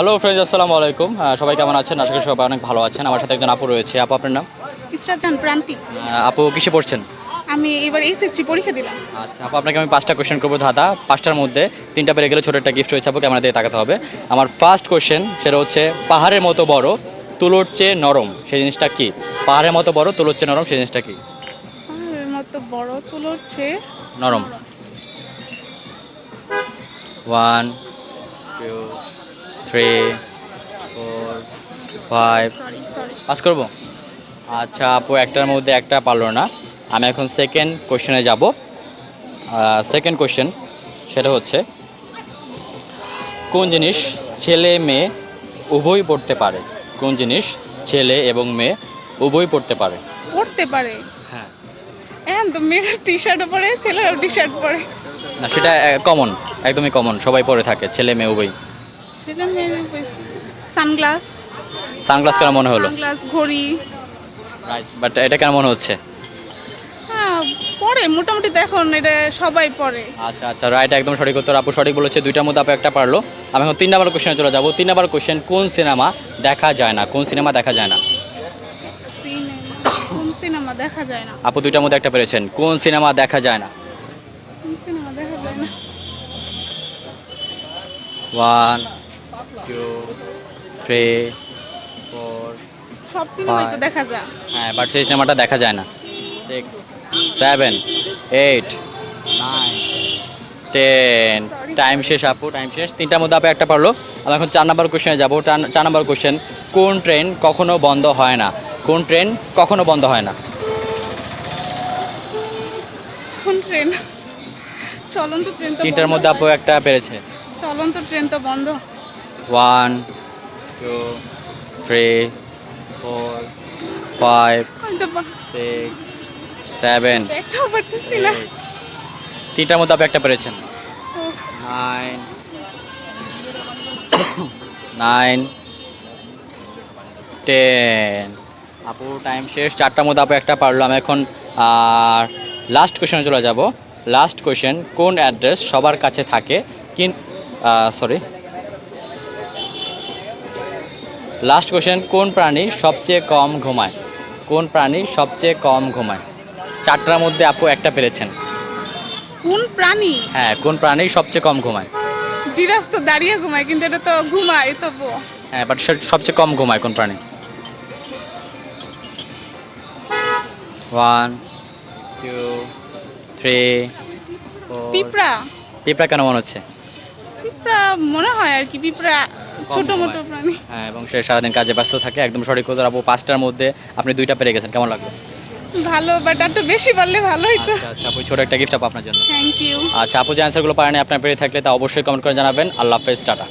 Hello friends আসসালামু আলাইকুম। সবাই কেমন আছেন? আশা করি সবাই অনেক ভালো আছেন। আমার সাথে একজন আপু রয়েছে। আপু আপনার নাম? ইসরাত জান প্রান্তিক। আপু কিসে পড়ছেন? আমি এবার এসএসসি পরীক্ষা দিলাম। আচ্ছা আপু আপনাকে আমি পাঁচটা কোশ্চেন করব দাদা পাঁচটার মধ্যে তিনটা পেরে গেলে ছোটো একটা গিফট রয়েছে আপু ক্যামেরা দিয়ে তাকাতে হবে। আমার ফার্স্ট কোশ্চেন সেটা হচ্ছে পাহাড়ের মতো বড় তুলোর চেয়ে নরম সেই জিনিসটা কি? পাহাড়ের মতো বড় তুলোর চেয়ে নরম সেই জিনিসটা কি? পাহাড়ের মতো বড় তুলোর চেয়ে নরম। One three four five pass করব? আচ্ছা আপু একটার মধ্যে একটা পারল না। আমি এখন সেকেন্ড কোশ্চেনে যাব। সেকেন্ড কোশ্চেন সেটা হচ্ছে কোন জিনিস ছেলে মেয়ে উভয়ই পড়তে পারে? কোন জিনিস ছেলে এবং মেয়ে উভয়ই পড়তে পারে? পড়তে পারে? হ্যাঁ। এখন তো মেয়েরা টি শার্টও পরে ছেলেরাও টি শার্ট পরে। না সেটা কমন একদমই কমন সবাই পরে থাকে ছেলে মেয়ে উভয়ই। ছেলে মেয়ে সানগ্লাস। সানগ্লাস কেন মনে হলো? সানগ্লাস ঘড়ি। বাট এটা কেন মনে হচ্ছে? হ্যাঁ পরে মোটামুটি তো এখন এটা সবাই পরে আচ্ছা আচ্ছা রাইট একদম সঠিক উত্তর। আপু সঠিক বলেছে দুইটার মধ্যে আপু একটা পারল। আমি এখন তিন নাম্বার কোশ্চেনে চলে যাব। তিন নাম্বার কোশ্চেন কোন সিনেমা দেখা যায় না? কোন সিনেমা দেখা যায় না? সিনেমা কোন সিনেমা দেখা যায় না? আপু দুইটার মধ্যে একটা পেরেছেন। কোন সিনেমা দেখা যায় না? কোন সিনেমা দেখা যায় না? ওয়ান টু থ্রি ফোর সব সিনেমাই তো দেখা যায়। হ্যাঁ বাট সেই সিনেমাটা দেখা যায় না। Six seven eight nine ten time শেষ আপু টাইম শেষ। তিনটার মধ্যে আপু একটা পারল আমি এখন চার নাম্বার কোশ্চেনে যাব। চার- চার নাম্বার কোশ্চেন কোন ট্রেন কখনো বন্ধ হয় না? কোন ট্রেন কখনো বন্ধ হয় না? কোন ট্রেন চলন্ত ট্রেন তিনটার মধ্যে আপু একটা পেরেছে। চলন্ত ট্রেন তো বন্ধ। One two three four five আমি তো বা- সিক্স সেভেন একটাও পারতেছি না। তিনটার মধ্যে আপনি একটা পেরেছেন। নাইন নাইন টেন আপু টাইম শেষ চারটার মধ্যে আপু একটা পারল। আমি এখন আর লাস্ট কোশ্চেনে চলে যাব। লাস্ট কোশ্চেন কোন অ্যাড্রেস সবার কাছে থাকে? কিন সরি লাস্ট কোশ্চেন কোন প্রাণী সবচেয়ে কম ঘুমায়? কোন প্রাণী সবচেয়ে কম ঘুমায়? চারটার মধ্যে আপু একটা পেরেছেন। কোন প্রাণী? হ্যাঁ কোন প্রাণী সবচেয়ে কম ঘুমায়? জিরাফ তো দাঁড়িয়ে ঘুমায় কিন্তু এটা তো ঘুমায় তবু হ্যাঁ বাট সবচেয়ে কম ঘুমায় কোন প্রাণী? ওয়ান টু থ্রি পিঁপড়া। পিঁপড়া কেন মনে হচ্ছে? পিঁপড়া মনে হয় আর কি পিঁপড়া ছোট মোটো প্রাণী হ্যাঁ এবং সে সারাদিন কাজে ব্যস্ত থাকে। একদম সঠিক কথা আপু পাঁচটার মধ্যে আপনি দুইটা পেরে গেছেন। কেমন লাগল? ভালো বাট একটু বেশি পারলে ভালো হইতো আচ্ছা আচ্ছা আপু ছোট একটা গিফট আপু আপনার জন্য। থ্যাংক ইউ আচ্ছা আপু যে অ্যান্সারগুলো পারেনি আপনার পেরে থাকলে তা অবশ্যই কমেন্ট করে জানাবেন। আল্লাহ হাফেজ টাটা।